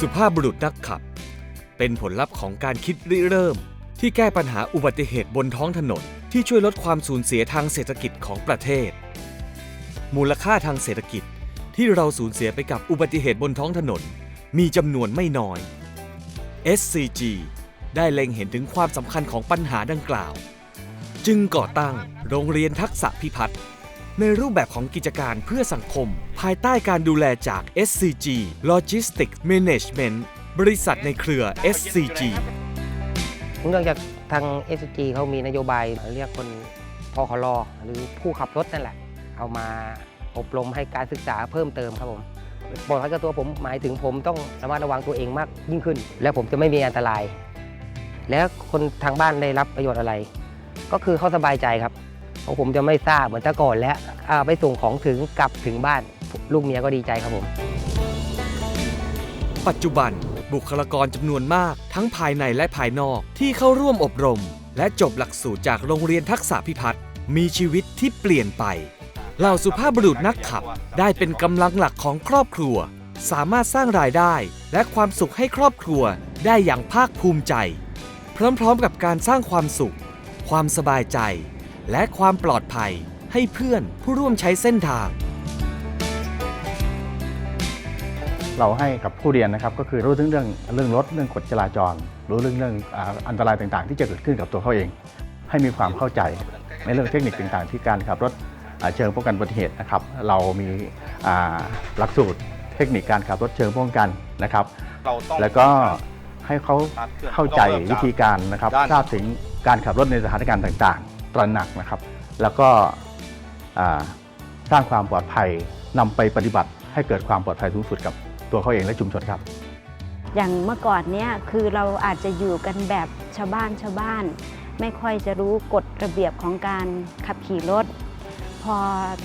สุภาพบุรุษนักขับ เป็นผลลัพธ์ของการคิดริเริ่ม ที่แก้ปัญหาอุบัติเหตุบนท้องถนน ที่ช่วยลดความสูญเสียทางเศรษฐกิจของประเทศ มูลค่าทางเศรษฐกิจที่เราสูญเสียไปกับอุบัติเหตุบนท้องถนน มีจำนวนไม่น้อย SCG ได้เล็งเห็นถึงความสำคัญของปัญหาดังกล่าว จึงก่อตั้งโรงเรียนทักษะพิพัฒน์ ในรูปแบบของกิจการเพื่อสังคม ภายใต้การดูแลจาก SCG Logistics Management บริษัทในเครือ SCG เนื่องจากทาง s อ g เขามีนโยบายเรียกคนพคลหรือผู้ขับรถนั่นแหละ เอามาอบรมให้การศึกษาเพิ่มเติมครับผมบอกให้กับตัวผมหมายถึงผมต้องระมัดระวังตัวเองมากยิ่งขึ้น และผมจะไม่มีอันตราย แล้วคนทางบ้านได้รับประโยชน์อะไร ก็คือเขาสบายใจครับ เพราะผมจะไม่ทราบเหมือนแต่ก่อนแล้วอ่าไปส่งของถึงกลับถึงบ้านลูกเมียก็ดีใจครับผม ปัจจุบันบุคลากรจำนวนมาก ทั้งภายในและภายนอกที่เข้าร่วมอบรม และจบหลักสูตรจากโรงเรียนทักษะพิพัฒน์มีชีวิตที่เปลี่ยนไปเหล่าสุภาพบุรุษนักขับ ได้เป็นกำลังหลักของครอบครัว สามารถสร้างรายได้และความสุขให้ครอบครัวได้อย่างภาคภูมิใจ พร้อมๆกับการสร้างความสุข ความสบายใจ และความปลอดภัยให้เพื่อนผู้ร่วมใช้เส้นทาง เราให้กับผู้เรียนนะครับก็คือรู้ถึงเรื่องเรื่องรถเรื่องกฎจราจร รู้เรื่องเรื่องอ่าอันตรายต่างๆ ที่จะเกิดขึ้นกับตัวเขาเอง ให้มีความเข้าใจในเรื่องเทคนิคต่างๆ ที่การขับรถอ่าเชิงป้องกันอุบัติเหตุนะครับ เรามีอ่าหลักสูตรเทคนิคการขับรถเชิงป้องกันนะครับ เราต้อง แล้วก็ให้เขาเข้าใจวิธีการนะครับด้าน ทราบถึงการขับรถในสถานการณ์ต่างๆ ตระหนักนะครับ แล้วก็สร้างความปลอดภัยนำไปปฏิบัติให้เกิดความปลอดภัยสูงสุดกับตัวเขาเองและชุมชนครับ อย่างเมื่อก่อนเนี่ยคือเราอาจจะอยู่กันแบบชาวบ้านชาวบ้าน ไม่ค่อยจะรู้กฎระเบียบของการขับขี่รถ พอ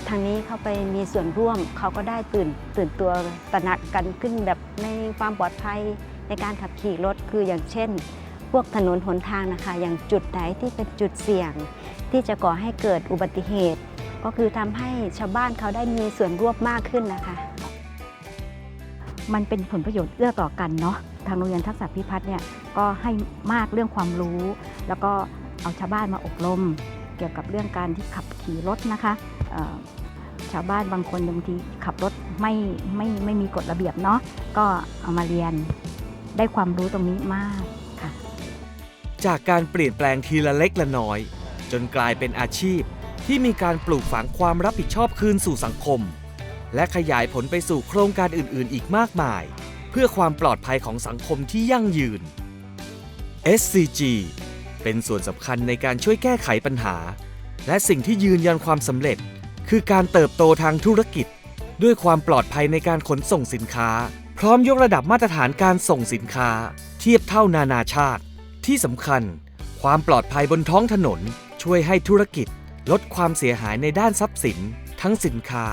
ทางนี้เข้าไปมีส่วนร่วมเขาก็ได้ตื่นตื่นตัวตระหนักกันขึ้นแบบในความปลอดภัยในการขับขี่รถคืออย่างเช่น พวกถนนหนทางนะคะ อย่างจุดไหนที่เป็นจุดเสี่ยง ที่จะก่อให้เกิดอุบัติเหตุ ก็คือทำให้ชาวบ้านเขาได้มีส่วนร่วมมากขึ้นนะคะ มันเป็นผลประโยชน์เอื้อต่อกันเนาะทางโรงเรียนทักษะพิพัฒน์เนี่ยก็ให้มากเรื่องความรู้ แล้วก็เอาชาวบ้านมาอบรม เกี่ยวกับเรื่องการที่ขับขี่รถนะคะชาวบ้านบางคนบางทีขับรถไม่ไม่ไม่มีกฎระเบียบเนาะก็เอามาเรียนได้ความรู้ตรงนี้มากค่ะ จากการเปลี่ยนแปลงทีละเล็กละน้อย จนกลายเป็นอาชีพที่มีการปลูกฝังความรับผิดชอบคืนสู่สังคม และขยายผลไปสู่โครงการอื่นๆ อีกมากมาย เพื่อความปลอดภัยของสังคมที่ยั่งยืน SCG เป็นส่วนสำคัญในการช่วยแก้ไขปัญหา และสิ่งที่ยืนยันความสำเร็จ คือการเติบโตทางธุรกิจ ด้วยความปลอดภัยในการขนส่งสินค้า พร้อมยกระดับมาตรฐานการส่งสินค้า เทียบเท่านานาชาติ ที่สำคัญ ความปลอดภัยบนท้องถนน ช่วยให้ธุรกิจลดความเสียหายในด้านทรัพย์สิน ทั้งสินค้า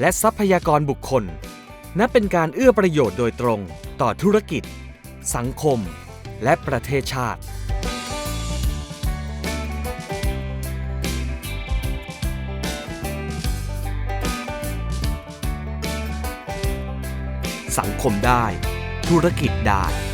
และทรัพยากรบุคคล นับเป็นการเอื้อประโยชน์โดยตรงต่อธุรกิจ สังคม และประเทศชาติ สังคมได้ ธุรกิจได้